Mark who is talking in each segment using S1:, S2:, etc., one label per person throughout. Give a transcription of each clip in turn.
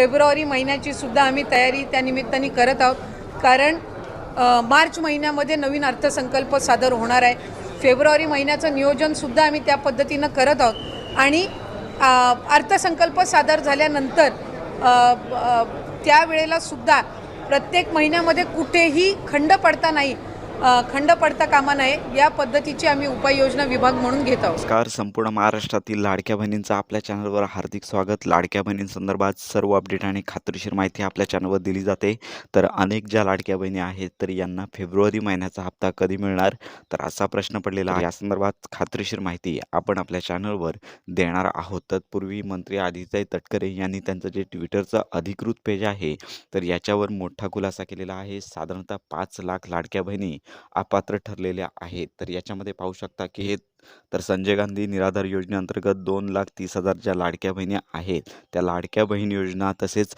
S1: February महिन्याची सुद्धा आम्ही तयारी त्या निमित्ताने करत आहोत. कारण मार्च महिन्यामध्ये नवीन अर्थसंकल्प सादर होणार आहे. फेब्रुवारी महिन्याचं नियोजनसुद्धा आम्ही त्या पद्धतीनं करत आहोत. आणि अर्थसंकल्प सादर झाल्यानंतर त्यावेळेला सुद्धा प्रत्येक महिन्यामध्ये कुठेही खंड पडता नाही. खंड पडता कामा नये या पद्धतीची आम्ही उपाययोजना विभाग म्हणून घेत आहोत.
S2: नमस्कार संपूर्ण महाराष्ट्रातील लाडक्या बहिणींचं आपल्या चॅनलवर हार्दिक स्वागत. लाडक्या बहिणींसंदर्भात सर्व अपडेट आणि खात्रीशीर माहिती आपल्या चॅनलवर दिली जाते. तर अनेक ज्या लाडक्या बहिणी आहेत तर यांना फेब्रुवारी महिन्याचा हप्ता कधी मिळणार? तर असा प्रश्न पडलेला आहे. या संदर्भात खात्रीशीर माहिती आपण आपल्या चॅनलवर देणार आहोत. तत्पूर्वी मंत्री आदित्य तटकरे यांनी त्यांचं जे ट्विटरचं अधिकृत पेज आहे तर याच्यावर मोठा खुलासा केलेला आहे. साधारणतः पाच लाख लाडक्या बहिणी अपात्र ठरलेल्या आहेत. तर याच्यामध्ये पाहू शकता की हे तर संजय गांधी निराधार योजनेअंतर्गत दोन लाख तीस हजार ज्या लाडक्या बहिणी आहेत. त्या लाडक्या बहीण योजना तसेच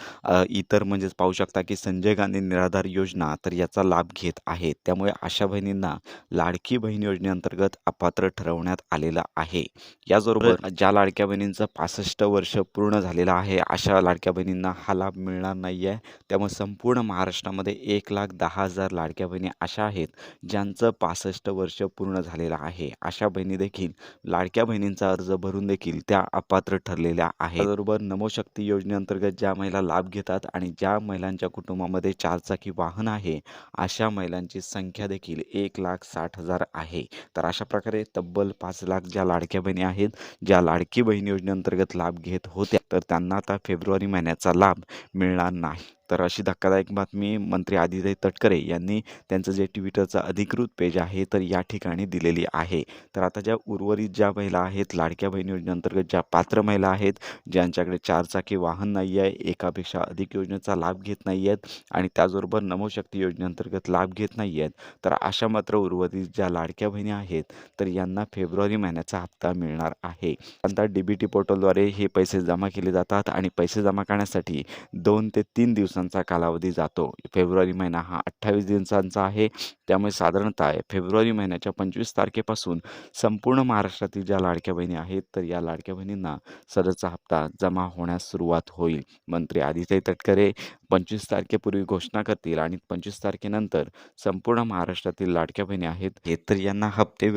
S2: इतर म्हणजेच पाहू शकता की संजय गांधी निराधार योजना तर याचा लाभ घेत आहेत. त्यामुळे अशा बहिणींना लाडकी बहीण योजनेअंतर्गत अपात्र ठरवण्यात आलेलं आहे. याचबरोबर ज्या लाडक्या बहिणींचं पासष्ट वर्ष पूर्ण झालेलं आहे अशा लाडक्या बहिणींना हा लाभ मिळणार नाही आहे त्यामुळे संपूर्ण महाराष्ट्रामध्ये एक लाख दहा हजार लाडक्या बहिणी अशा आहेत ज्यांचं पासष्ट वर्ष पूर्ण झालेलं आहे. अशा बहिणी देखील लाडक्या बहिणींचा अर्ज भरून देखील त्या अपात्र ठरलेल्या आहेत. बरोबर नमोशक्ती योजनेअंतर्गत ज्या महिला लाभ घेतात आणि ज्या महिलांच्या कुटुंबामध्ये चारचाकी वाहन आहे अशा महिलांची संख्या देखील एक लाख साठ हजार आहे. तर अशा प्रकारे तब्बल पाच लाख ज्या लाडक्या बहिणी आहेत ज्या लाडकी बहीण योजनेअंतर्गत लाभ घेत होत्या तर त्यांना आता फेब्रुवारी महिन्याचा लाभ मिळणार नाही. तर अशी धक्कादायक बातमी मंत्री आदित्य तटकरे यांनी त्यांचं जे ट्विटरचं अधिकृत पेज आहे तर या ठिकाणी दिलेली आहे. तर आता ज्या उर्वरित ज्या महिला आहेत लाडक्या बहीण योजनेअंतर्गत ज्या पात्र महिला आहेत ज्यांच्याकडे चारचाकी वाहन नाही आहे एकापेक्षा अधिक योजनेचा लाभ घेत नाही आहेत आणि त्याचबरोबर नमोशक्ती योजनेअंतर्गत लाभ घेत नाही आहेत तर अशा मात्र उर्वरित ज्या लाडक्या बहिणी आहेत तर यांना फेब्रुवारी महिन्याचा हप्ता मिळणार आहे. आता डी बी टी पोर्टलद्वारे हे पैसे जमा केले जातात आणि पैसे जमा करण्यासाठी दोन ते तीन दिवसांचा कालावधी जातो. फेब्रुवारी महिना हा अठ्ठावीस दिवसांचा आहे. त्यामुळे साधारणतः फेब्रुवारी महिन्याच्या पंचवीस तारखेपासून संपूर्ण महाराष्ट्रातील ज्या लाडक्या बहिणी आहेत तर या लाडक्या बहिणींना सदरचा हप्ता जमा होण्यास सुरुवात होईल. मंत्री आदित्य तटकरे पंचवीस तारखेपूर्वी घोषणा करतील आणि पंचवीस तारखेनंतर संपूर्ण महाराष्ट्रातील लाडक्या बहिणी आहेत हे तर यांना हप्ते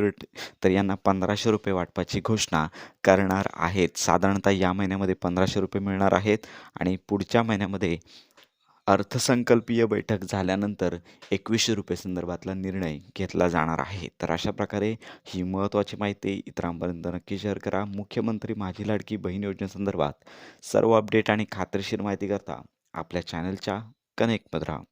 S2: तर यांना पंधराशे रुपये वाटपाची घोषणा करणार आहेत. साधारणतः या महिन्यामध्ये पंधराशे रुपये मिळणार आहेत आणि पुढच्या महिन्यामध्ये अर्थसंकल्पीय बैठक झाल्यानंतर एकवीसशे रुपये संदर्भातला निर्णय घेतला जाणार आहे. तर अशा प्रकारे ही महत्त्वाची माहिती इतरांपर्यंत नक्की शेअर करा. मुख्यमंत्री माझी लाडकी बहीण योजनेसंदर्भात सर्व अपडेट आणि खात्रीशीर माहिती करता आपल्या चॅनलच्या कनेक्टमध्ये राहा.